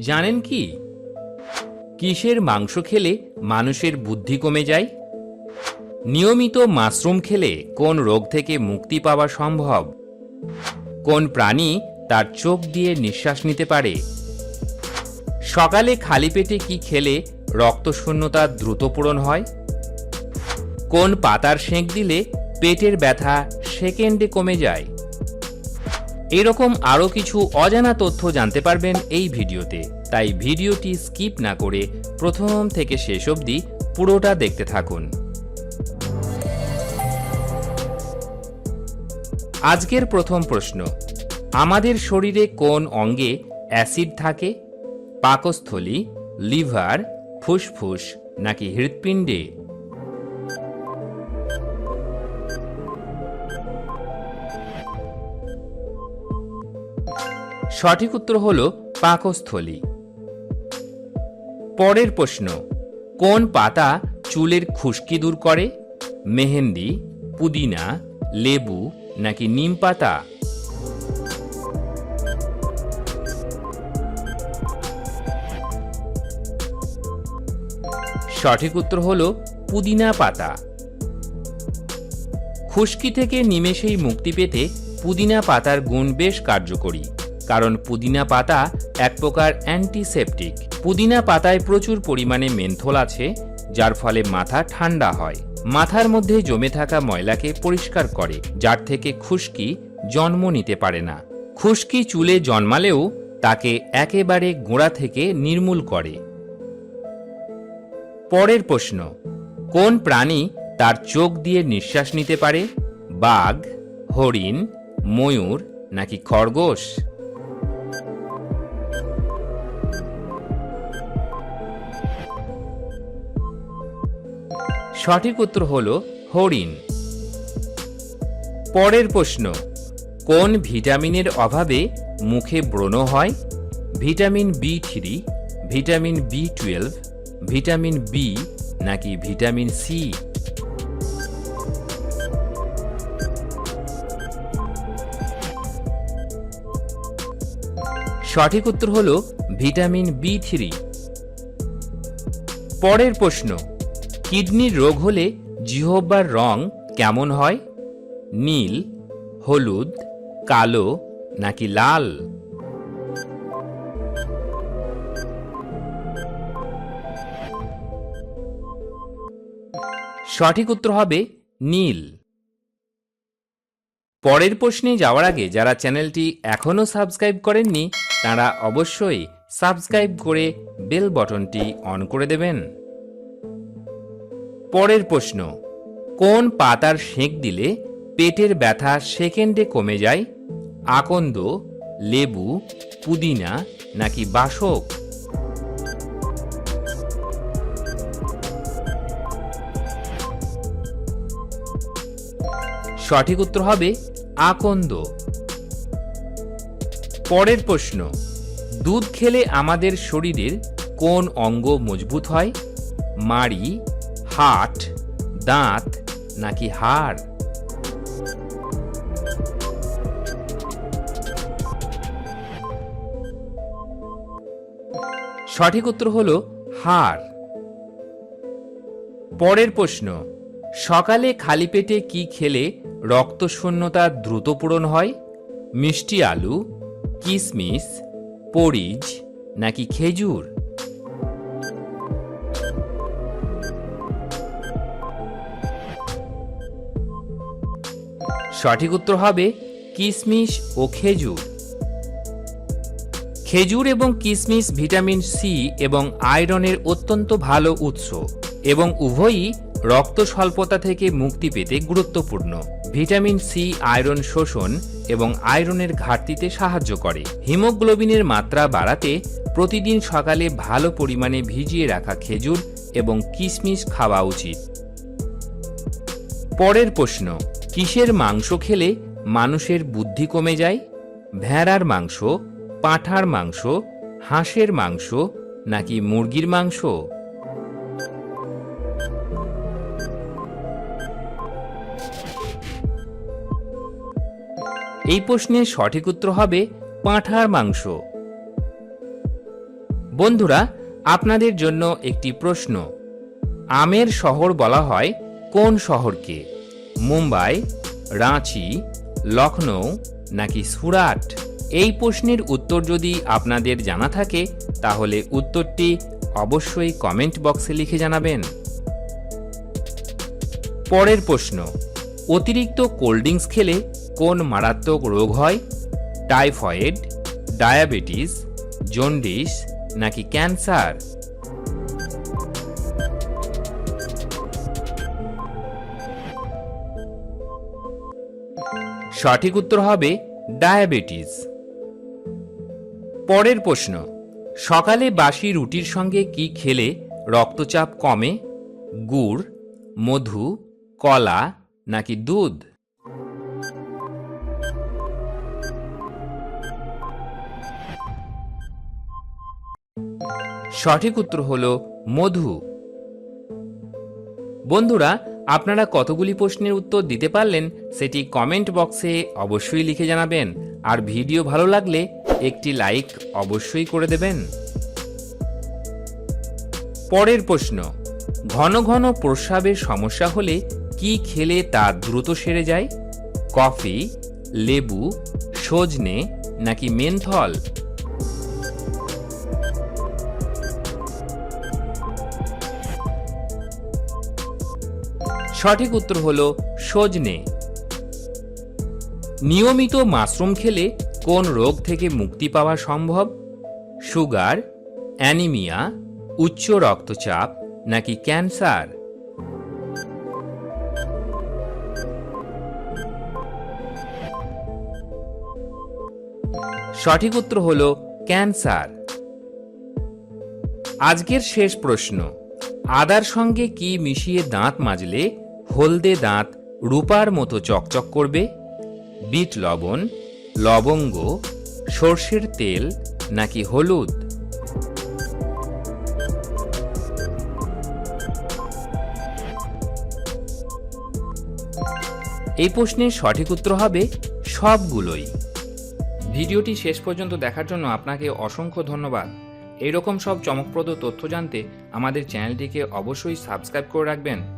জানেন কি? কিসের মাংস খেলে মানুষের বুদ্ধি কমে যায়? নিয়মিত মাশরুম খেলে কোন রোগ থেকে মুক্তি পাওয়া সম্ভব? কোন প্রাণী তার চোখ দিয়ে নিঃশ্বাস নিতে পারে? সকালে খালি পেটে কি খেলে রক্তশূন্যতা দ্রুত পূরণ হয়? কোন পাতার সেঁক দিলে পেটের ব্যথা সেকেন্ডে কমে যায়? এরকম আরও কিছু অজানা তথ্য জানতে পারবেন এই ভিডিওতে। তাই ভিডিওটি স্কিপ না করে প্রথম থেকে শেষ অবধি পুরোটা দেখতে থাকুন। আজকের প্রথম প্রশ্ন, আমাদের শরীরে কোন অঙ্গে অ্যাসিড থাকে? পাকস্থলী, লিভার, ফুসফুস নাকি হৃৎপিণ্ডে? সঠিক উত্তর হল পাকস্থলী। পরের প্রশ্ন, কোন পাতা চুলের খুশকি দূর করে? মেহেন্দি, পুদিনা, লেবু নাকি নিম পাতা? সঠিক উত্তর হল পুদিনা পাতা। খুশকি থেকে নিমেষেই মুক্তি পেতে পুদিনা পাতার গুণ বেশ কার্যকরী। কারণ পুদিনা পাতা এক প্রকার অ্যান্টিসেপটিক পুদিনা পাতায় প্রচুর পরিমাণে মেন্থল আছে, যার ফলে মাথা ঠান্ডা হয়। মাথার মধ্যে জমে থাকা ময়লাকে পরিষ্কার করে, যার থেকে খুশকি জন্ম নিতে পারে না। খুশকি চুলে জন্মালেও তাকে একেবারে গোড়া থেকে নির্মূল করে। পরের প্রশ্ন, কোন প্রাণী তার চোখ দিয়ে নিঃশ্বাস নিতে পারে? বাঘ, হরিণ, ময়ূর, নাকি খরগোশ? সঠিক উত্তর হল হরিণ। পরের প্রশ্ন, কোন ভিটামিনের অভাবে মুখে ব্রণ হয়? Vitamin B three, vitamin B twelve, vitamin B নাকি ভিটামিন সি? সঠিক উত্তর হল ভিটামিন বি থ্রি। পরের প্রশ্ন কিডনির রোগ হলে জিহ্বার রং কেমন হয়? নীল, হলুদ, কালো নাকি লাল? সঠিক উত্তর হবে নীল। পরের প্রশ্নে যাওয়ার আগে যারা চ্যানেলটি এখনও সাবস্ক্রাইব করেননি, তারা অবশ্যই সাবস্ক্রাইব করে বেল বটনটি অন করে দেবেন। পরের প্রশ্ন, কোন পাতার সেঁক দিলে পেটের ব্যথা সেকেন্ডে কমে যায়? আকন্দ, লেবু, পুদিনা নাকি বাসক? সঠিক উত্তর হবে আকন্দ। পরের প্রশ্ন, দুধ খেলে আমাদের শরীরের কোন অঙ্গ মজবুত হয়? মাড়ি হাট, দাঁত নাকি হাড়? সঠিক উত্তর হল হাড়। পরের প্রশ্ন, সকালে খালি পেটে কি খেলে রক্তশূন্যতা দ্রুত পূরণ হয়? মিষ্টি আলু কিশমিশ পরিজ নাকি খেজুর? সঠিক উত্তর হবে কিশমিশ ও খেজুর। খেজুর এবং কিশমিশ ভিটামিন সি এবং আয়রনের অত্যন্ত ভালো উৎস এবং উভয়ই রক্ত স্বল্পতা থেকে মুক্তি পেতে গুরুত্বপূর্ণ। ভিটামিন সি, আয়রন শোষণ এবং আয়রনের ঘাটতিতে সাহায্য করে। হিমোগ্লোবিনের মাত্রা বাড়াতে প্রতিদিন সকালে ভালো পরিমাণে ভিজিয়ে রাখা খেজুর এবং কিশমিশ খাওয়া উচিত। পরের প্রশ্ন কিসের মাংস খেলে মানুষের বুদ্ধি কমে যায়? ভেড়ার মাংস, পাঁঠার মাংস, হাঁসের মাংস নাকি মুরগির মাংস? এই প্রশ্নের সঠিক উত্তর হবে পাঁঠার মাংস। বন্ধুরা, আপনাদের জন্য একটি প্রশ্ন। আমের শহর বলা হয় কোন শহরকে? মুম্বাই, রাঁচি লখনৌ নাকি সুরাট? এই প্রশ্নের উত্তর যদি আপনাদের জানা থাকে, তাহলে উত্তরটি অবশ্যই কমেন্ট বক্সে লিখে জানাবেন। পরের প্রশ্ন, অতিরিক্ত কোল্ড ড্রিঙ্কস খেলে কোন মারাত্মক রোগ হয়? টাইফয়েড, ডায়াবেটিস, জন্ডিস নাকি ক্যান্সার? সঠিক উত্তর হবে ডায়াবেটিস। পরের প্রশ্ন, সকালে বাসি রুটির সঙ্গে কি খেলে রক্তচাপ কমে? গুড়, মধু, কলা নাকি দুধ? সঠিক উত্তর হল মধু। বন্ধুরা আপনারা কতগুলি প্রশ্নের উত্তর দিতে পারলেন সেটি কমেন্ট বক্সে অবশ্যই লিখে জানাবেন। আর ভিডিও ভালো লাগলে একটি লাইক অবশ্যই করে দেবেন। পরের প্রশ্ন, ঘন ঘন প্রস্রাবের সমস্যা হলে কি খেলে তা দ্রুত সেরে যায়? কফি, লেবু, সজনে নাকি মেনথল? সঠিক উত্তর হল সজনে। নিয়মিত মাশরুম খেলে কোন রোগ থেকে মুক্তি পাওয়া সম্ভব? সুগার, অ্যানিমিয়া, উচ্চ রক্তচাপ নাকি ক্যান্সার? সঠিক উত্তর হল ক্যান্সার। আজকের শেষ প্রশ্ন, আদার সঙ্গে কি মিশিয়ে দাঁত মাজলে হলদে দাঁত রূপার মতো চকচক করবে, বিট লবণ, লবঙ্গ, সর্ষের তেল নাকি হলুদ? এই প্রশ্নের সঠিক উত্তর হবে সবগুলোই। ভিডিওটি শেষ পর্যন্ত দেখার জন্য আপনাকে অসংখ্য ধন্যবাদ। এইরকম সব চমকপ্রদ তথ্য জানতে আমাদের চ্যানেলটিকে অবশ্যই সাবস্ক্রাইব করে রাখবেন।